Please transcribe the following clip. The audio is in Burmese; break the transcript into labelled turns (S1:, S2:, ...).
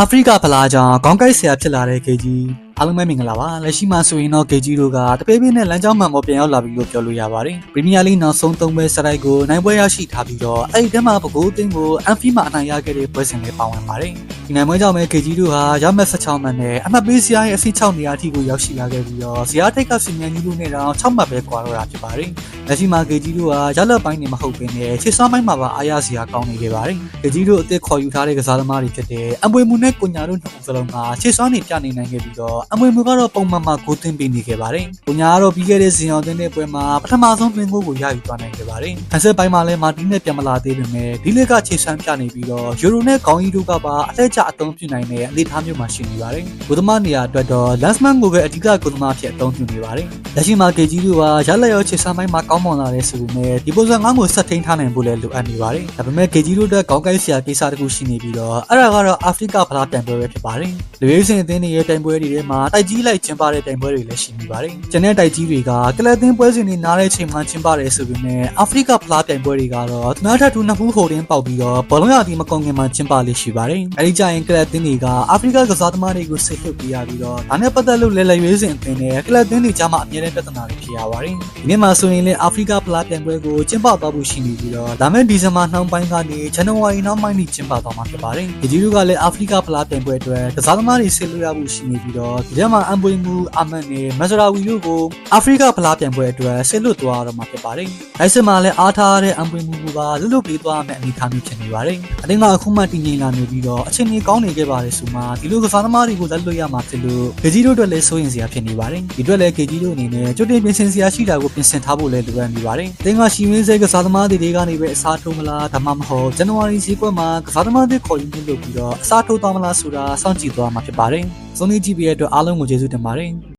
S1: အာဖရိကဖလားကြောင့်ခေါင်းကိုက်ဆရာဖြစ်လာတဲ့ကေကြီးအားလုံးပဲမင်္ဂလာပါလက်ရှိမှာဆိုရင်တော့ကေကြီးတို့ကတပေးပေးနဲ့လမ်းကြောင်းမှန်ပေါ်ပြန်ရောက်လာပြီလို့ပြောလို့ရပါတယ်ပရီးမီးယားလိနောက်ဆုံး၃ပွဲစရိုက်ကိုနိုင်ပွဲရရှိထားပြီးတော့အဲ့ဒီထဲမှာပကိုးအသင်းကိုအန်ဖီမှာအနိုင်ရခဲ့တဲ့ပွဲစဉ်လေးပါဝင်ပါတယ်ဒီနိုင်ပွဲကြောင့်ပဲကေကြီးတို့ဟာရမက်16မှတ်နဲ့အမှတ်ပေးစရာရဲ့အဆင့်6နေရာအထိကိုရောက်ရှိလာခဲ့ပြီးတော့ဇရာထိတ်ကစင်မြန်ကြီးတို့နဲ့တော့6မှတ်ပဲကွာတော့တာဖြစ်ပါတယ် လက်ရှိမှာကေကြီးတို့ဟာရလက်ပိုင်းနေမဟုတ်ဘဲနဲ့ခြေစွမ်းပိုင်းမှာပါအားရစရာကောင်းနေခဲ့ပါတယ်ကေကြီးတို့အသက်ခေါ်ယူထားတဲ့ကစားသမားတွေဖြစ်တဲ့အမွေမူနဲ့ကိုညာတို့နှစ်ဦးစလုံးကခြေစွမ်းနေပြနေနိုင်ခဲ့ပြီးတော့အမွေမူကတော့ပုံမှန်မှဂိုးသွင်းပေးနေခဲ့ပါတယ်။ကိုညာကတော့ပြီးခဲ့တဲ့ဇင်အောင်တင်းတဲ့ပွဲမှာပထမဆုံးသွင်းဂိုးကိုရယူသွားနိုင်ခဲ့ပါတယ်။အဆက်ပိုင်းမှာလည်းမာတီနဲ့ပြန်မလာသေးပေမဲ့ဒီလက်ကခြေစွမ်းပြနေပြီးတော့ယူရိုနဲ့ခေါင်းကြီးတို့ကပါအထက်ကျအသုံးပြုနိုင်တဲ့အနေအထားမျိုးမှာရှိနေပါတယ်။ဂိုးသမားနေရာအတွက်တော့ Lensman ကိုပဲအဓိကဂိုးသမားဖြစ်အသုံးပြုနေပါတယ်။လက်ရှိမှာကေကြီးတို့ကရလက်ရောခြေစွမ်းပိုင်းမှာကောင်းမွန်လာတဲ့ဆိုပေမဲ့ဒီပုံစံငါးကိုဆက်ထိန်းထားနိုင်ဖို့လည်းလိုအပ်နေပါတယ်။ဒါပေမဲ့ကေကြီးတို့အတွက်ခေါင်းကိုက်ဆရာကိစ္စတခုရှိနေပြီးတော့အဲ့ဒါကတော့အာဖရိကဖလားတန်ပွဲပဲဖြစ်ပါတယ်။လူရေးစင်အသင်းတွေရဲ့တိုင်ပွဲတွေထဲမှာတိုက်ကြီးလိုက်ကျင်းပတဲ့တိုင်ပွဲတွေလည်းရှိနေပါတယ်။ကျန်တဲ့တိုက်ကြီးတွေကကလပ်သင်းပွဲစဉ်တွေနားတဲ့ချိန်မှာကျင်းပတယ်ဆိုပေမဲ့အာဖရိကဖလားတိုင်ပွဲတွေကတော့တနာထတူနှစ်ခုဟိုတင်းပေါက်ပြီးတော့ဘောလုံးရတီမကုန်ခင်မှာကျင်းပလေ့ရှိပါတယ်။အဲဒီကြရင်ကလပ်သင်းတွေကအာဖရိကကစားသမားတွေကိုဆိတ်ထုတ်ပြရပြီးတော့ဒါနဲ့ပတ်သက်လို့လဲလဲရွေးစင်အသင်းနဲ့ကလပ်သင်းတွေကြားမှာအမြဲတမ်းပြဿနာတွေဖြစ်ရပါတယ်။ဒီနေ့မှာဆိုရင်လည်းအာဖရိကဖလားတိုင်ပွဲကိုကျင်းပသွားဖို့ရှိနေပြီးတော့ဒါမဲ့ဒီဇင်ဘာနှောင်းပိုင်းကနေဇန်နဝါရီနောက်ပိုင်းထိကျင်းပသွားမှာဖြစ်ပါတယ်။ဒီကြီးတို့ကလည်းအာဖရိကဖလားတိုင်ပွဲအတွက်ကစားသမားတွေဆစ်လို့ရဖို့ရှိနေပြီးတော့ဒီထဲမှာအမ်ပွေမူအာမန်နဲ့မဇရာဝီတို့ကိုအာဖရိကဖလားပြိုင်ပွဲအတွက်ဆစ်လွတ်သွားတော့မှာဖြစ်ပါတယ်။အဲစမှာလည်းအားထားတဲ့အမ်ပွေမူကပါလွတ်လွတ်ပေးသွားမယ့်အနေအထားမျိုးဖြစ်နေပါတယ်။အတင်းကအခုမှတည်ငြိမ်လာနေပြီးတော့အချိန်ကြီးကောင်းနေခဲ့ပါတယ်ဆိုမှဒီလိုကစားသမားတွေကိုလက်လွတ်ရမှာဖြစ်လို့ကေဂျီတို့အတွက်လည်းစိုးရင်စရာဖြစ်နေပါတယ်။ဒီအတွက်လည်းကေဂျီတို့အနေနဲ့ကြိုတင်ပြင်ဆင်စရာရှိတာကိုပြင်ဆင်ထားဖို့လည်းလိုအပ်နေပါတယ်။အတင်းကရှီဝင်းစဲကစားသမားတွေကနေပဲအစားထိုးမလားဒါမှမဟုတ်ဇန်နဝါရီဈေးကွက်မှာကစားသမားတွေခေါ်ယူမှုလုပ်ပြီးတော့အစားထိုးသွားမလားဆိုတာစောင့်ကြည့်သွားမှာဖြစ်ပါတယ်။စုံနေကြည့်ပြီးတဲ့အတွက်အားလုံးကိုကျေးဇူးတင်ပါတယ်။